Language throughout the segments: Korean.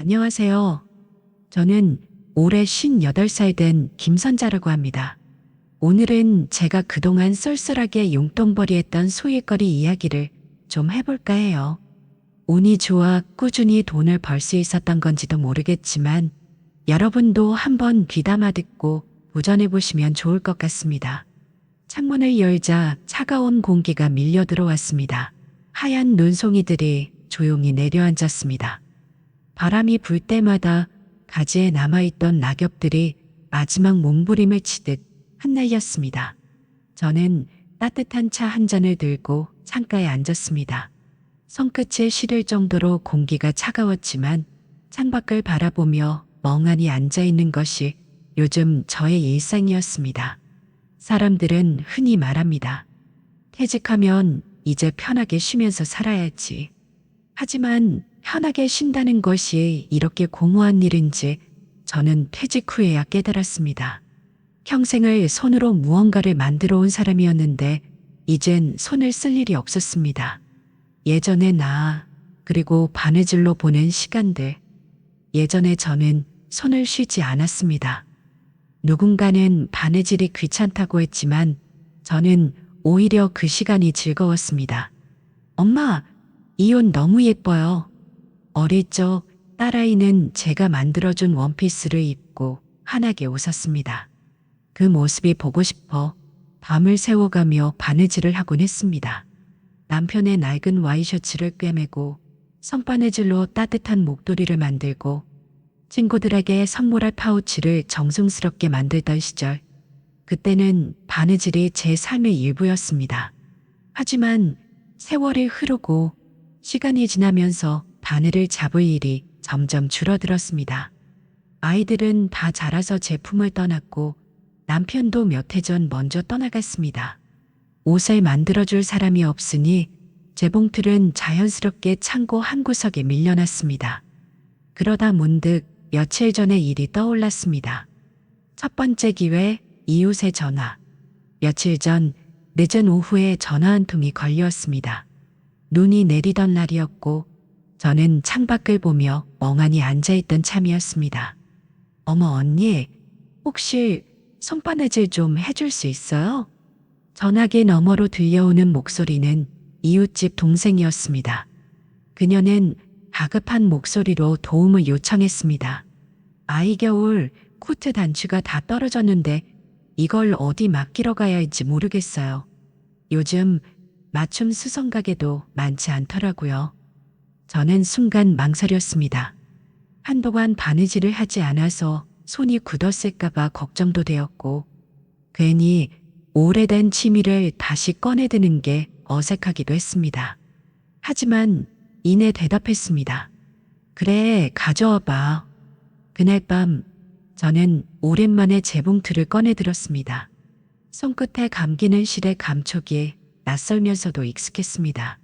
안녕하세요. 저는 올해 58살 된 김선자라고 합니다. 오늘은 제가 그동안 쏠쏠하게 용돈벌이했던 소일거리 이야기를 좀 해볼까 해요. 운이 좋아 꾸준히 돈을 벌 수 있었던 건지도 모르겠지만 여러분도 한번 귀담아 듣고 도전해 보시면 좋을 것 같습니다. 창문을 열자 차가운 공기가 밀려 들어왔습니다. 하얀 눈송이들이 조용히 내려앉았습니다. 바람이 불 때마다 가지에 남아있던 낙엽들이 마지막 몸부림을 치듯 흩날렸습니다. 저는 따뜻한 차 한 잔을 들고 창가에 앉았습니다. 손끝에 시릴 정도로 공기가 차가웠지만 창밖을 바라보며 멍하니 앉아있는 것이 요즘 저의 일상이었습니다. 사람들은 흔히 말합니다. 퇴직하면 이제 편하게 쉬면서 살아야지. 하지만 편하게 쉰다는 것이 이렇게 공허한 일인지 저는 퇴직 후에야 깨달았습니다. 평생을 손으로 무언가를 만들어 온 사람이었는데 이젠 손을 쓸 일이 없었습니다. 예전에 나 그리고 바느질로 보낸 시간들 예전에 저는 손을 쉬지 않았습니다. 누군가는 바느질이 귀찮다고 했지만 저는 오히려 그 시간이 즐거웠습니다. 엄마, 이 옷 너무 예뻐요. 어릴 적 딸아이는 제가 만들어준 원피스를 입고 환하게 웃었습니다. 그 모습이 보고 싶어 밤을 새워가며 바느질을 하곤 했습니다. 남편의 낡은 와이셔츠를 꿰매고 손바느질로 따뜻한 목도리를 만들고 친구들에게 선물할 파우치를 정성스럽게 만들던 시절. 그때는 바느질이 제 삶의 일부였습니다. 하지만 세월이 흐르고 시간이 지나면서 바늘을 잡을 일이 점점 줄어들었습니다. 아이들은 다 자라서 제품을 떠났고 남편도 몇 해 전 먼저 떠나갔습니다. 옷을 만들어줄 사람이 없으니 재봉틀은 자연스럽게 창고 한 구석에 밀려났습니다. 그러다 문득 며칠 전의 일이 떠올랐습니다. 첫 번째 기회, 이웃의 전화. 며칠 전 늦은 오후에 전화 한 통이 걸려왔습니다. 눈이 내리던 날이었고 저는 창밖을 보며 멍하니 앉아있던 참이었습니다. 어머 언니, 혹시 손바느질 좀 해줄 수 있어요? 전화기 너머로 들려오는 목소리는 이웃집 동생이었습니다. 그녀는 다급한 목소리로 도움을 요청했습니다. 아이 겨울 코트 단추가 다 떨어졌는데 이걸 어디 맡기러 가야 할지 모르겠어요. 요즘 맞춤 수성 가게도 많지 않더라고요. 저는 순간 망설였습니다. 한동안 바느질을 하지 않아서 손이 굳었을까봐 걱정도 되었고, 괜히 오래된 취미를 다시 꺼내드는 게 어색하기도 했습니다. 하지만 이내 대답했습니다. 그래, 가져와 봐. 그날 밤 저는 오랜만에 재봉틀을 꺼내들었습니다. 손끝에 감기는 실의 감촉이 낯설면서도 익숙했습니다.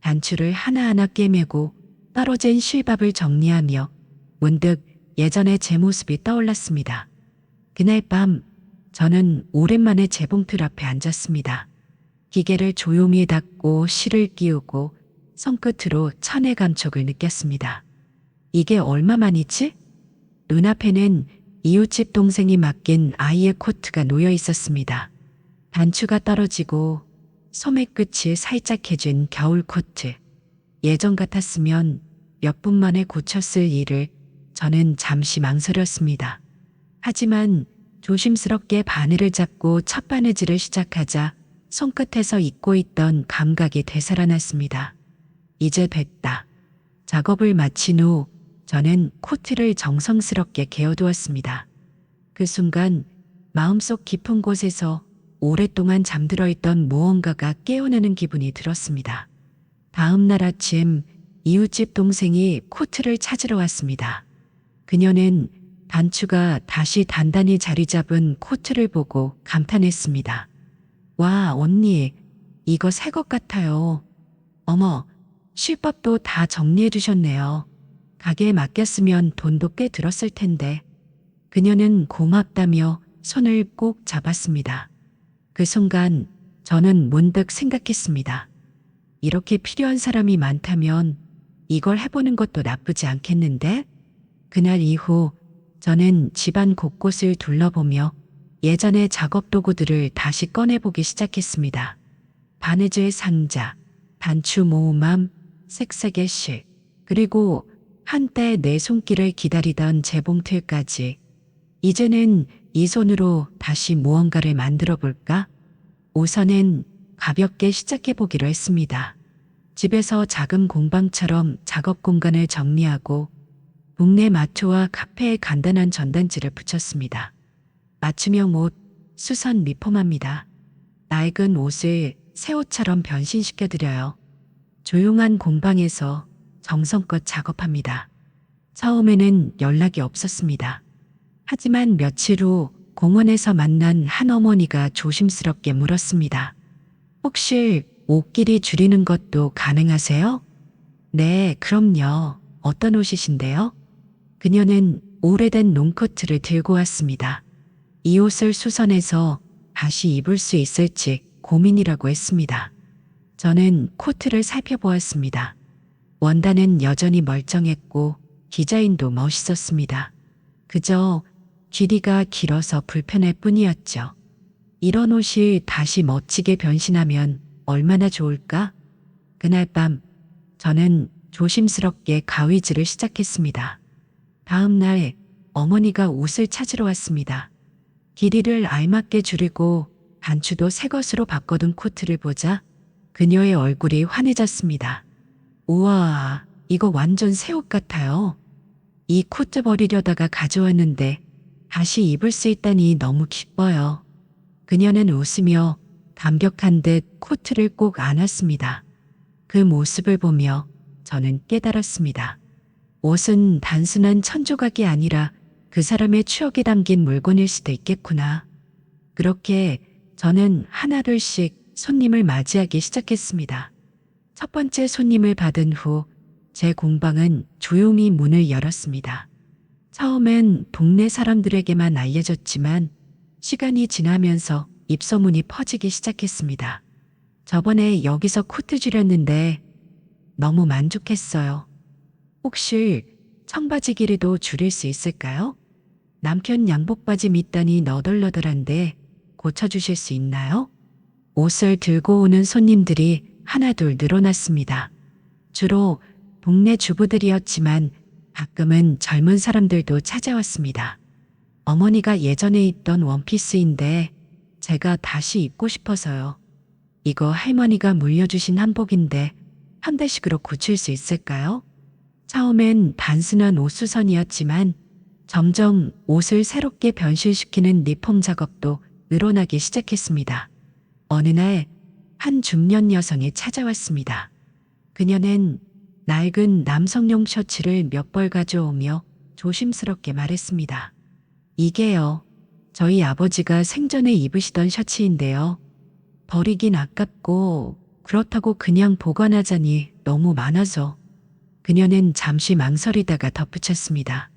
단추를 하나하나 꿰매고 떨어진 실밥을 정리하며 문득 예전의 제 모습이 떠올랐습니다. 그날 밤 저는 오랜만에 재봉틀 앞에 앉았습니다. 기계를 조용히 닫고 실을 끼우고 손끝으로 천의 감촉을 느꼈습니다. 이게 얼마만이지? 눈앞에는 이웃집 동생이 맡긴 아이의 코트가 놓여 있었습니다. 단추가 떨어지고 소매 끝이 살짝해진 겨울 코트. 예전 같았으면 몇 분 만에 고쳤을 일을 저는 잠시 망설였습니다. 하지만 조심스럽게 바늘을 잡고 첫 바느질을 시작하자 손끝에서 잊고 있던 감각이 되살아났습니다. 이제 됐다. 작업을 마친 후 저는 코트를 정성스럽게 개어두었습니다. 그 순간 마음속 깊은 곳에서 오랫동안 잠들어 있던 무언가가 깨어나는 기분이 들었습니다. 다음 날 아침 이웃집 동생이 코트를 찾으러 왔습니다. 그녀는 단추가 다시 단단히 자리 잡은 코트를 보고 감탄했습니다. 와, 언니, 이거 새 것 같아요. 어머, 실밥도 다 정리해 주셨네요. 가게에 맡겼으면 돈도 꽤 들었을 텐데. 그녀는 고맙다며 손을 꼭 잡았습니다. 그 순간 저는 문득 생각했습니다. 이렇게 필요한 사람이 많다면 이걸 해보는 것도 나쁘지 않겠는데? 그날 이후 저는 집안 곳곳을 둘러보며 예전의 작업 도구들을 다시 꺼내보기 시작했습니다. 바느질 상자, 단추 모음함, 색색의 실, 그리고 한때 내 손길을 기다리던 재봉틀까지. 이제는 이 손으로 다시 무언가를 만들어 볼까? 우선은 가볍게 시작해 보기로 했습니다. 집에서 작은 공방처럼 작업 공간을 정리하고 동네 마트와 카페에 간단한 전단지를 붙였습니다. 맞춤형 옷, 수선 리폼합니다. 낡은 옷을 새 옷처럼 변신시켜드려요. 조용한 공방에서 정성껏 작업합니다. 처음에는 연락이 없었습니다. 하지만 며칠 후 공원에서 만난 한 어머니가 조심스럽게 물었습니다. 혹시 옷길이 줄이는 것도 가능하세요? 네, 그럼요. 어떤 옷이신데요? 그녀는 오래된 롱코트를 들고 왔습니다. 이 옷을 수선해서 다시 입을 수 있을지 고민이라고 했습니다. 저는 코트를 살펴보았습니다. 원단은 여전히 멀쩡했고 디자인도 멋있었습니다. 그저 길이가 길어서 불편할 뿐이었죠. 이런 옷이 다시 멋지게 변신하면 얼마나 좋을까? 그날 밤 저는 조심스럽게 가위질을 시작했습니다. 다음 날 어머니가 옷을 찾으러 왔습니다. 길이를 알맞게 줄이고 단추도 새 것으로 바꿔둔 코트를 보자 그녀의 얼굴이 환해졌습니다. 우와, 이거 완전 새 옷 같아요. 이 코트 버리려다가 가져왔는데 다시 입을 수 있다니 너무 기뻐요. 그녀는 웃으며 감격한 듯 코트를 꼭 안았습니다. 그 모습을 보며 저는 깨달았습니다. 옷은 단순한 천조각이 아니라 그 사람의 추억이 담긴 물건일 수도 있겠구나. 그렇게 저는 하나둘씩 손님을 맞이하기 시작했습니다. 첫 번째 손님을 받은 후 제 공방은 조용히 문을 열었습니다. 처음엔 동네 사람들에게만 알려졌지만 시간이 지나면서 입소문이 퍼지기 시작했습니다. 저번에 여기서 코트 줄였는데 너무 만족했어요. 혹시 청바지 길이도 줄일 수 있을까요? 남편 양복바지 밑단이 너덜너덜한데 고쳐주실 수 있나요? 옷을 들고 오는 손님들이 하나둘 늘어났습니다. 주로 동네 주부들이었지만 가끔은 젊은 사람들도 찾아왔습니다. 어머니가 예전에 입던 원피스인데 제가 다시 입고 싶어서요. 이거 할머니가 물려주신 한복인데 현대식으로 고칠 수 있을까요? 처음엔 단순한 옷수선이었지만 점점 옷을 새롭게 변신시키는 리폼 작업도 늘어나기 시작했습니다. 어느 날 한 중년 여성이 찾아왔습니다. 그녀는 낡은 남성용 셔츠를 몇 벌 가져오며 조심스럽게 말했습니다. 이게요. 저희 아버지가 생전에 입으시던 셔츠인데요. 버리긴 아깝고 그렇다고 그냥 보관하자니 너무 많아서 그녀는 잠시 망설이다가 덧붙였습니다.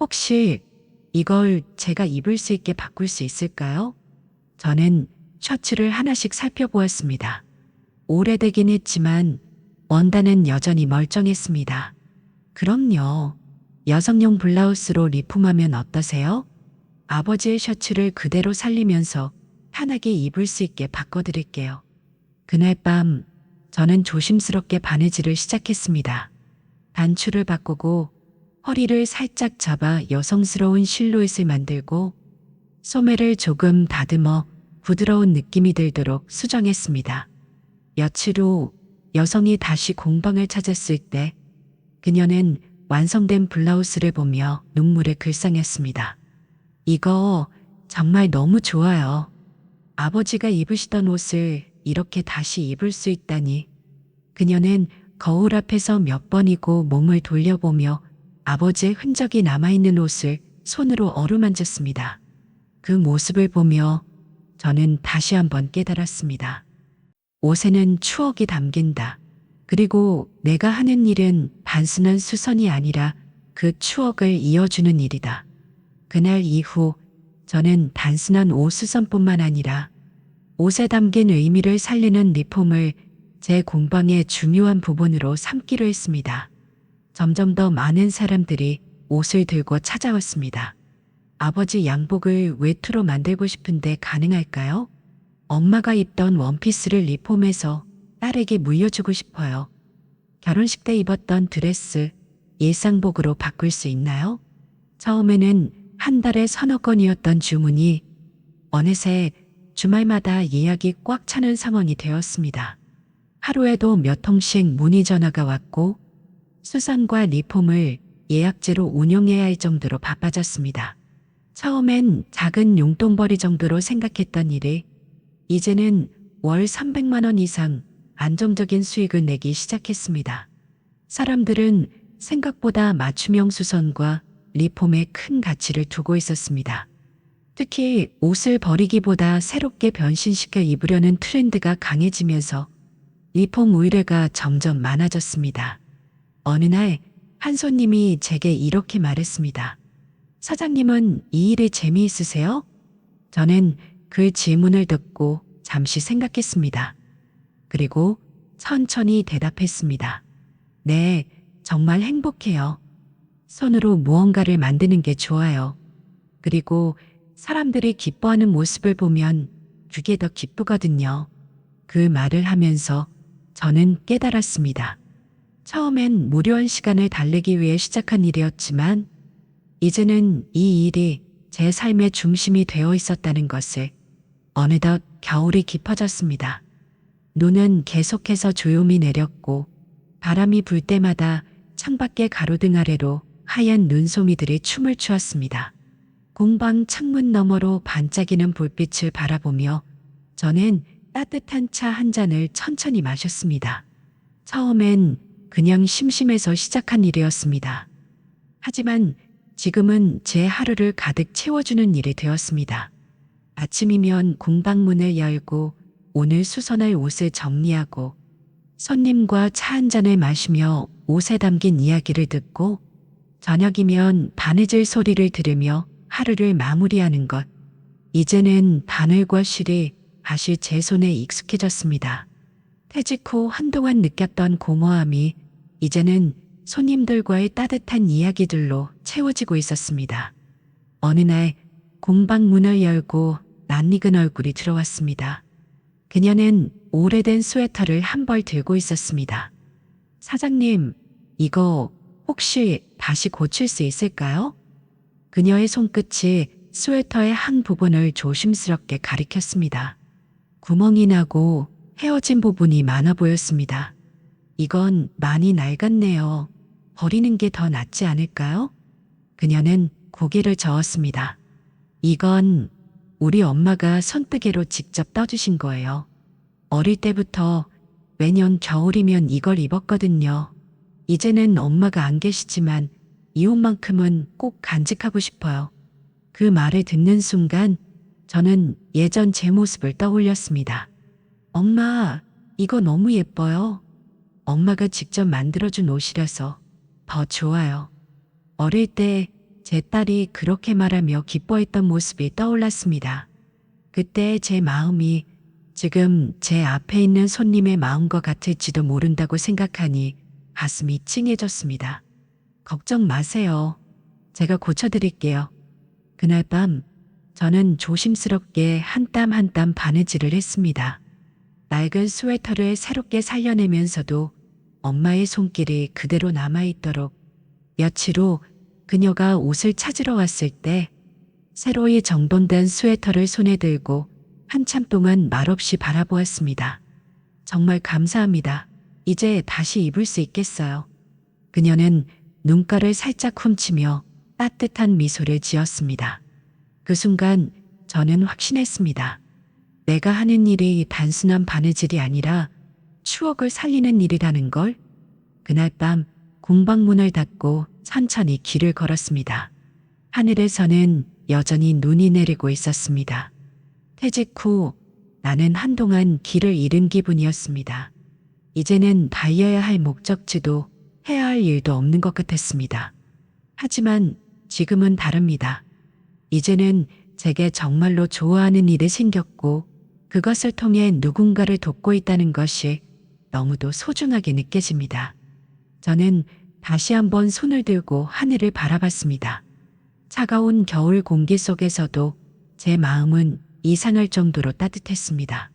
혹시 이걸 제가 입을 수 있게 바꿀 수 있을까요? 저는 셔츠를 하나씩 살펴보았습니다. 오래되긴 했지만 원단은 여전히 멀쩡했습니다. 그럼요. 여성용 블라우스로 리폼하면 어떠세요? 아버지의 셔츠를 그대로 살리면서 편하게 입을 수 있게 바꿔드릴게요. 그날 밤 저는 조심스럽게 바느질을 시작했습니다. 단추를 바꾸고 허리를 살짝 잡아 여성스러운 실루엣을 만들고 소매를 조금 다듬어 부드러운 느낌이 들도록 수정했습니다. 며칠 후 여성이 다시 공방을 찾았을 때 그녀는 완성된 블라우스를 보며 눈물을 글썽였습니다. 이거 정말 너무 좋아요. 아버지가 입으시던 옷을 이렇게 다시 입을 수 있다니. 그녀는 거울 앞에서 몇 번이고 몸을 돌려보며 아버지의 흔적이 남아있는 옷을 손으로 어루만졌습니다. 그 모습을 보며 저는 다시 한번 깨달았습니다. 옷에는 추억이 담긴다. 그리고 내가 하는 일은 단순한 수선이 아니라 그 추억을 이어주는 일이다. 그날 이후 저는 단순한 옷 수선뿐만 아니라 옷에 담긴 의미를 살리는 리폼을 제 공방의 중요한 부분으로 삼기로 했습니다. 점점 더 많은 사람들이 옷을 들고 찾아왔습니다. 아버지 양복을 외투로 만들고 싶은데 가능할까요? 엄마가 입던 원피스를 리폼해서 딸에게 물려주고 싶어요. 결혼식 때 입었던 드레스 일상복으로 바꿀 수 있나요? 처음에는 한 달에 서너 건이었던 주문이 어느새 주말마다 예약이 꽉 차는 상황이 되었습니다. 하루에도 몇 통씩 문의 전화가 왔고 수선과 리폼을 예약제로 운영해야 할 정도로 바빠졌습니다. 처음엔 작은 용돈벌이 정도로 생각했던 일이 이제는 월 300만 원 이상 안정적인 수익을 내기 시작했습니다. 사람들은 생각보다 맞춤형 수선과 리폼에 큰 가치를 두고 있었습니다. 특히 옷을 버리기보다 새롭게 변신시켜 입으려는 트렌드가 강해지면서 리폼 의뢰가 점점 많아졌습니다. 어느 날 한 손님이 제게 이렇게 말했습니다. 사장님은 이 일에 재미있으세요? 저는 그 질문을 듣고 잠시 생각했습니다. 그리고 천천히 대답했습니다. 네, 정말 행복해요. 손으로 무언가를 만드는 게 좋아요. 그리고 사람들이 기뻐하는 모습을 보면 그게 더 기쁘거든요. 그 말을 하면서 저는 깨달았습니다. 처음엔 무료한 시간을 달래기 위해 시작한 일이었지만 이제는 이 일이 제 삶의 중심이 되어 있었다는 것을 어느덧 겨울이 깊어졌습니다. 눈은 계속해서 조용히 내렸고 바람이 불 때마다 창밖의 가로등 아래로 하얀 눈송이들이 춤을 추었습니다. 공방 창문 너머로 반짝이는 불빛을 바라보며 저는 따뜻한 차 한 잔을 천천히 마셨습니다. 처음엔 그냥 심심해서 시작한 일이었습니다. 하지만 지금은 제 하루를 가득 채워주는 일이 되었습니다. 아침이면 공방문을 열고 오늘 수선할 옷을 정리하고 손님과 차 한 잔을 마시며 옷에 담긴 이야기를 듣고 저녁이면 바느질 소리를 들으며 하루를 마무리하는 것. 이제는 바늘과 실이 다시 제 손에 익숙해졌습니다. 퇴직 후 한동안 느꼈던 공허함이 이제는 손님들과의 따뜻한 이야기들로 채워지고 있었습니다. 어느 날 공방 문을 열고 낯익은 얼굴이 들어왔습니다. 그녀는 오래된 스웨터를 한 벌 들고 있었습니다. 사장님, 이거 혹시 다시 고칠 수 있을까요? 그녀의 손끝이 스웨터의 한 부분을 조심스럽게 가리켰습니다. 구멍이 나고 헤어진 부분이 많아 보였습니다. 이건 많이 낡았네요. 버리는 게 더 낫지 않을까요? 그녀는 고개를 저었습니다. 이건 우리 엄마가 손뜨개로 직접 떠주신 거예요. 어릴 때부터 매년 겨울이면 이걸 입었거든요. 이제는 엄마가 안 계시지만 이 옷만큼은 꼭 간직하고 싶어요. 그 말을 듣는 순간 저는 예전 제 모습을 떠올렸습니다. 엄마, 이거 너무 예뻐요. 엄마가 직접 만들어준 옷이라서 더 좋아요. 어릴 때 제 딸이 그렇게 말하며 기뻐했던 모습이 떠올랐습니다. 그때 제 마음이 지금 제 앞에 있는 손님의 마음과 같을지도 모른다고 생각하니 가슴이 찡해졌습니다. 걱정 마세요. 제가 고쳐드릴게요. 그날 밤 저는 조심스럽게 한 땀 한 땀 바느질을 했습니다. 낡은 스웨터를 새롭게 살려내면서도 엄마의 손길이 그대로 남아있도록 며칠 후 그녀가 옷을 찾으러 왔을 때 새로이 정돈된 스웨터를 손에 들고 한참 동안 말없이 바라보았습니다. 정말 감사합니다. 이제 다시 입을 수 있겠어요. 그녀는 눈가를 살짝 훔치며 따뜻한 미소를 지었습니다. 그 순간 저는 확신했습니다. 내가 하는 일이 단순한 바느질이 아니라 추억을 살리는 일이라는 걸 그날 밤 공방문을 닫고 천천히 길을 걸었습니다. 하늘에서는 여전히 눈이 내리고 있었습니다. 퇴직 후 나는 한동안 길을 잃은 기분이었습니다. 이제는 달려야 할 목적지도 해야 할 일도 없는 것 같았습니다. 하지만 지금은 다릅니다. 이제는 제게 정말로 좋아하는 일이 생겼고 그것을 통해 누군가를 돕고 있다는 것이 너무도 소중하게 느껴집니다. 저는 다시 한번 손을 들고 하늘을 바라봤습니다. 차가운 겨울 공기 속에서도 제 마음은 이상할 정도로 따뜻했습니다.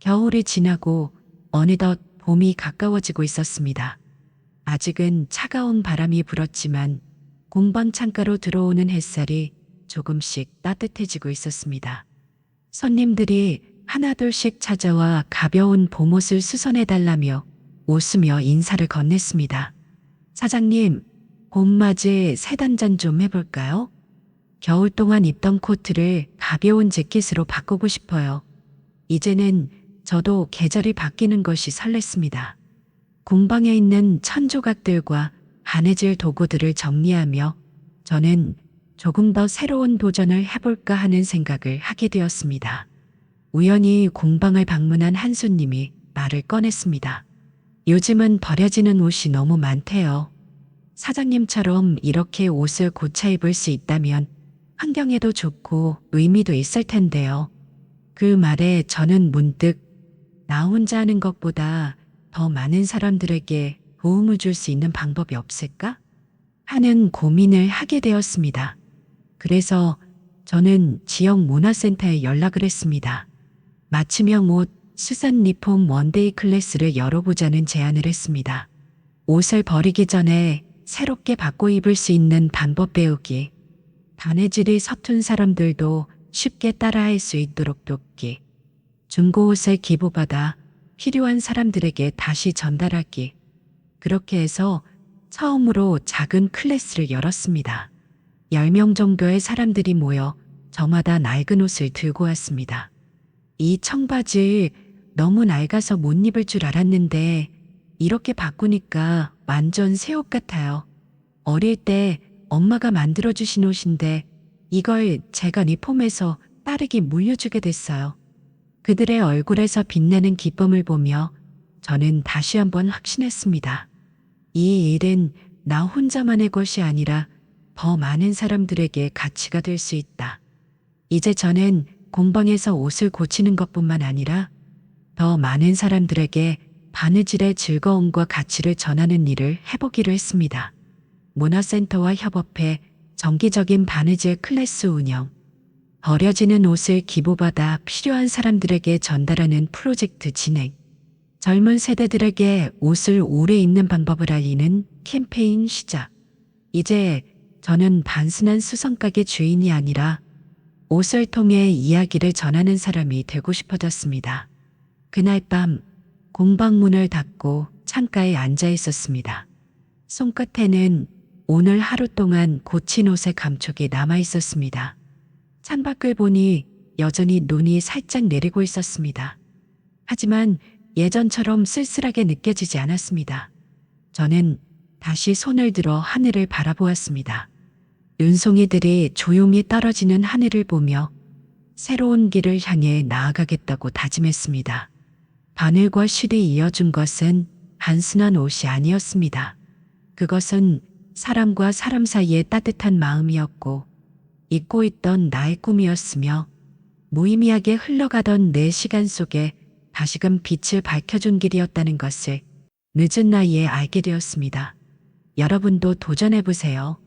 겨울이 지나고 어느덧 봄이 가까워지고 있었습니다. 아직은 차가운 바람이 불었지만 공방 창가로 들어오는 햇살이 조금씩 따뜻해지고 있었습니다. 손님들이 하나둘씩 찾아와 가벼운 봄옷을 수선해달라며 웃으며 인사를 건넸습니다. 사장님, 봄맞이 세 단잔 좀 해볼까요? 겨울 동안 입던 코트를 가벼운 재킷으로 바꾸고 싶어요. 이제는 저도 계절이 바뀌는 것이 설렜습니다. 공방에 있는 천조각들과 바느질 도구들을 정리하며 저는 조금 더 새로운 도전을 해볼까 하는 생각을 하게 되었습니다. 우연히 공방을 방문한 한 손님이 말을 꺼냈습니다. 요즘은 버려지는 옷이 너무 많대요. 사장님처럼 이렇게 옷을 고쳐 입을 수 있다면 환경에도 좋고 의미도 있을 텐데요. 그 말에 저는 문득 나 혼자 하는 것보다 더 많은 사람들에게 도움을 줄 수 있는 방법이 없을까? 하는 고민을 하게 되었습니다. 그래서 저는 지역 문화센터에 연락을 했습니다. 맞춤형 옷 수산 리폼 원데이 클래스를 열어보자는 제안을 했습니다. 옷을 버리기 전에 새롭게 바꿔 입을 수 있는 방법 배우기. 바느질이 서툰 사람들도 쉽게 따라할 수 있도록 돕기. 중고 옷을 기부받아 필요한 사람들에게 다시 전달하기. 그렇게 해서 처음으로 작은 클래스를 열었습니다. 10명 정도의 사람들이 모여 저마다 낡은 옷을 들고 왔습니다. 이 청바지 너무 낡아서 못 입을 줄 알았는데 이렇게 바꾸니까 완전 새 옷 같아요. 어릴 때 엄마가 만들어주신 옷인데 이걸 제가 리폼해서 딸에게 물려주게 됐어요. 그들의 얼굴에서 빛나는 기쁨을 보며 저는 다시 한번 확신했습니다. 이 일은 나 혼자만의 것이 아니라 더 많은 사람들에게 가치가 될 수 있다. 이제 저는 공방에서 옷을 고치는 것뿐만 아니라 더 많은 사람들에게 바느질의 즐거움과 가치를 전하는 일을 해보기로 했습니다. 문화센터와 협업해 정기적인 바느질 클래스 운영, 버려지는 옷을 기부받아 필요한 사람들에게 전달하는 프로젝트 진행, 젊은 세대들에게 옷을 오래 입는 방법을 알리는 캠페인 시작. 이제 저는 단순한 수성가게 주인이 아니라 옷을 통해 이야기를 전하는 사람이 되고 싶어졌습니다. 그날 밤 공방문을 닫고 창가에 앉아 있었습니다. 손끝에는 오늘 하루 동안 고친 옷의 감촉이 남아 있었습니다. 창밖을 보니 여전히 눈이 살짝 내리고 있었습니다. 하지만 예전처럼 쓸쓸하게 느껴지지 않았습니다. 저는 다시 손을 들어 하늘을 바라보았습니다. 눈송이들이 조용히 떨어지는 하늘을 보며 새로운 길을 향해 나아가겠다고 다짐했습니다. 바늘과 실이 이어준 것은 단순한 옷이 아니었습니다. 그것은 사람과 사람 사이의 따뜻한 마음이었고 잊고 있던 나의 꿈이었으며 무의미하게 흘러가던 내 시간 속에 다시금 빛을 밝혀준 길이었다는 것을 늦은 나이에 알게 되었습니다. 여러분도 도전해보세요.